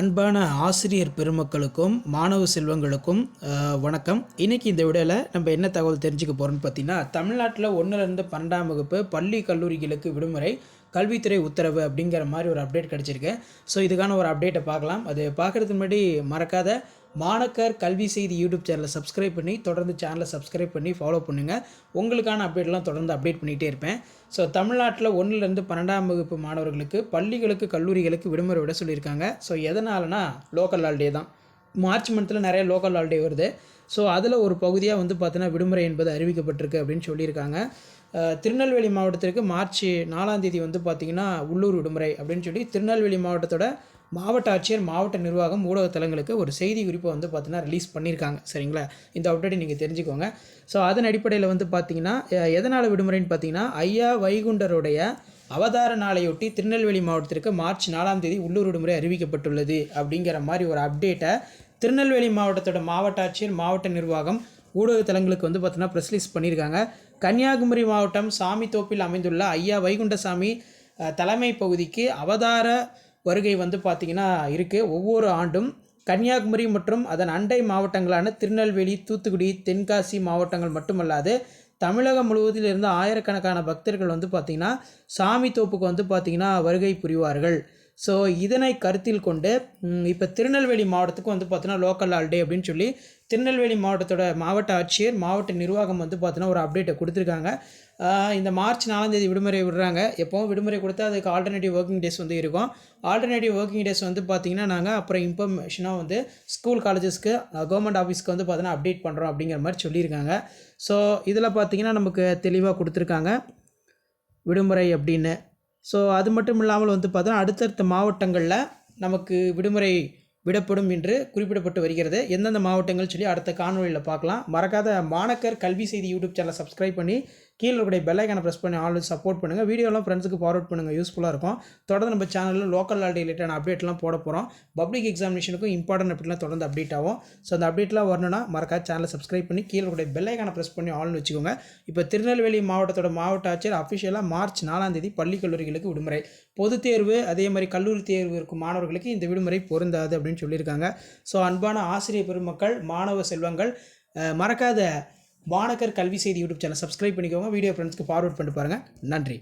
அன்பான ஆசிரியர் பெருமக்களுக்கும் மாணவ செல்வங்களுக்கும் வணக்கம். இன்றைக்கி இந்த விடையில் நம்ம என்ன தகவல் தெரிஞ்சுக்க போகிறோம்னு பார்த்தீங்கன்னா தமிழ்நாட்டில் ஒன்றுலேருந்து பன்னெண்டாம் வகுப்பு பள்ளி கல்லூரிகளுக்கு விடுமுறை கல்வித்துறை உத்தரவு அப்படிங்கிற மாதிரி ஒரு அப்டேட் கிடச்சிருக்கு. ஸோ இதுக்கான ஒரு அப்டேட்டை பார்க்கலாம். அது பார்க்குறதுக்கு முன்னாடி மறக்காத மாணக்கர் கல்வி செய்தி யூடியூப் சேனலை சப்ஸ்கிரைப் பண்ணி தொடர்ந்து சேனலை சப்ஸ்கிரைப் பண்ணி ஃபாலோ பண்ணுங்கள் உங்களுக்கான அப்டேட்லாம் தொடர்ந்து அப்டேட் பண்ணிகிட்டே இருப்பேன். ஸோ தமிழ்நாட்டில் ஒன்றுலேருந்து பன்னெண்டாம் வகுப்பு மாணவர்களுக்கு பள்ளிகளுக்கு கல்லூரிகளுக்கு விடுமுறை விட சொல்லியிருக்காங்க. ஸோ எதனாலனா லோக்கல் ஹாலிடே தான். மார்ச் மந்தில் நிறைய லோக்கல் ஹாலிடே வருது. ஸோ அதில் ஒரு பகுதியாக வந்து பார்த்தீங்கன்னா விடுமுறை என்பது அறிவிக்கப்பட்டிருக்கு அப்படின்னு சொல்லியிருக்காங்க. திருநெல்வேலி மாவட்டத்திற்கு மார்ச் நாலாம் தேதி வந்து பார்த்திங்கன்னா உள்ளூர் விடுமுறை அப்படின்னு சொல்லி திருநெல்வேலி மாவட்டத்தோட மாவட்ட ஆட்சியர் மாவட்ட நிர்வாகம் ஊடக தளங்களுக்கு ஒரு செய்தி குறிப்பை வந்து பார்த்தீங்கன்னா ரிலீஸ் பண்ணியிருக்காங்க. சரிங்களா? இந்த அப்டேட்டை நீங்கள் தெரிஞ்சுக்கோங்க. ஸோ அதன் அடிப்படையில் வந்து பார்த்தீங்கன்னா எதனால் விடுமுறைன்னு பார்த்தீங்கன்னா ஐயா வைகுண்டருடைய அவதார நாளையொட்டி திருநெல்வேலி மாவட்டத்திற்கு மார்ச் நாலாம் தேதி உள்ளூர் விடுமுறை அறிவிக்கப்பட்டுள்ளது அப்படிங்கிற மாதிரி ஒரு அப்டேட்டை திருநெல்வேலி மாவட்டத்தோட மாவட்ட ஆட்சியர் மாவட்ட நிர்வாகம் ஊடகத்தலங்களுக்கு வந்து பார்த்தீங்கன்னா ப்ரெஸ் ரிலீஸ் பண்ணியிருக்காங்க. கன்னியாகுமரி மாவட்டம் சாமித்தோப்பில் அமைந்துள்ள ஐயா வைகுண்டசாமி தலைமை பகுதிக்கு அவதார வருகை வந்து பார்த்திங்கன்னா இருக்குது ஒவ்வொரு ஆண்டும் கன்னியாகுமரி மற்றும் அதன் அண்டை மாவட்டங்களான திருநெல்வேலி தூத்துக்குடி தென்காசி மாவட்டங்கள் மட்டுமல்லாது தமிழகம் முழுவதிலிருந்து ஆயிரக்கணக்கான பக்தர்கள் வந்து பார்த்திங்கன்னா சாமி தோப்புக்கு வந்து பார்த்திங்கன்னா வருகை புரிவார்கள். ஸோ இதனை கருத்தில் கொண்டு இப்போ திருநெல்வேலி மாவட்டத்துக்கு வந்து பார்த்தோன்னா லோக்கல் ஹாலிடே அப்படின்னு சொல்லி திருநெல்வேலி மாவட்டத்தோட மாவட்ட ஆட்சியர் மாவட்ட நிர்வாகம் வந்து பார்த்தோன்னா ஒரு அப்டேட்டை கொடுத்துருக்காங்க. இந்த மார்ச் நாலாந்தேதி விடுமுறை விடுறாங்க. எப்போவும் விடுமுறை கொடுத்தா அதுக்கு ஆல்டர்னேட்டிவ் ஒர்க்கிங் டேஸ் வந்து இருக்கும். ஆல்டர்னேட்டிவ் ஒர்க்கிங் டேஸ் வந்து பார்த்திங்கன்னா நாங்கள் அப்புறம் இன்ஃபர்மேஷனாக வந்து ஸ்கூல் காலேஜஸ்க்கு கவர்மெண்ட் ஆஃபீஸ்க்கு வந்து பார்த்தோன்னா அப்டேட் பண்ணுறோம் அப்படிங்கிற மாதிரி சொல்லியிருக்காங்க. ஸோ இதில் பார்த்தீங்கன்னா நமக்கு தெளிவாக கொடுத்துருக்காங்க. விடுமுறை அப்படின்னு. ஸோ அது மட்டும் இல்லாமல் வந்து பார்த்தோன்னா அடுத்தடுத்த மாவட்டங்களில் நமக்கு விடுமுறை விடப்படும் என்று குறிப்பிடப்பட்டு வருகிறது. எந்தெந்த மாவட்டங்கள் சொல்லி அடுத்த காணொலியில் பார்க்கலாம். மறக்காத மாணக்கர் கல்வி செய்தி யூடியூப் சேனலை சப்ஸ்கிரைப் பண்ணி கீழே இருக்கக்கூடிய பெல்லைக்கான ப்ரெஸ் பண்ணி ஆல்ரெடி சப்போர்ட் பண்ணுங்கள் வீடியோலாம் ஃப்ரெண்ட்ஸுக்கு ஃபார்வர்ட் பண்ணுங்கள் யூஸ்ஃபுல்லாக இருக்கும். தொடர்ந்து நம்ம சேனலில் லோக்கல் ஆல் ரிலேட்டான அப்டேட்லாம் போட போகிறோம் பப்ளிக் எக்ஸாமினேஷனுக்கும் இம்பார்ட்டன்ட் அப்டேட்லாம் தொடர்ந்து அப்டேட் ஆகும். ஸோ அந்த அப்டேட்லாம் வரணும்னா மறக்காத சேனலை சப்ஸ்கிரைப் பண்ணி கீழே இருக்கக்கூடிய பெல்லைக்கான ப்ரெஸ் பண்ணி ஆல்னு வச்சுக்கோங்க. இப்போ திருநெல்வேலி மாவட்டத்தோட மாவட்ட ஆட்சியர் அஃபிஷியலாக மார்ச் நாலாம் தேதி பள்ளி கல்லூரிகளுக்கு விடுமுறை. பொது தேர்வு அதே மாதிரி கல்லூரி தேர்வு இருக்கும் மாணவர்களுக்கு இந்த விடுமுறை பொருந்தாது அப்படின்னு சொல்லியிருக்காங்க. ஸோ அன்பான ஆசிரியர் பெருமக்கள் மாணவ செல்வங்கள் மறக்காத மாணக்கர் கல்வி செய்தி யூடியூப் சேனல் சப்ஸ்கிரைப் பண்ணிக்கோங்க. வீடியோ ஃப்ரெண்ட்ஸ்க்கு ஃபார்வர்ட் பண்ணிட்டு பாருங்கள் நன்றி.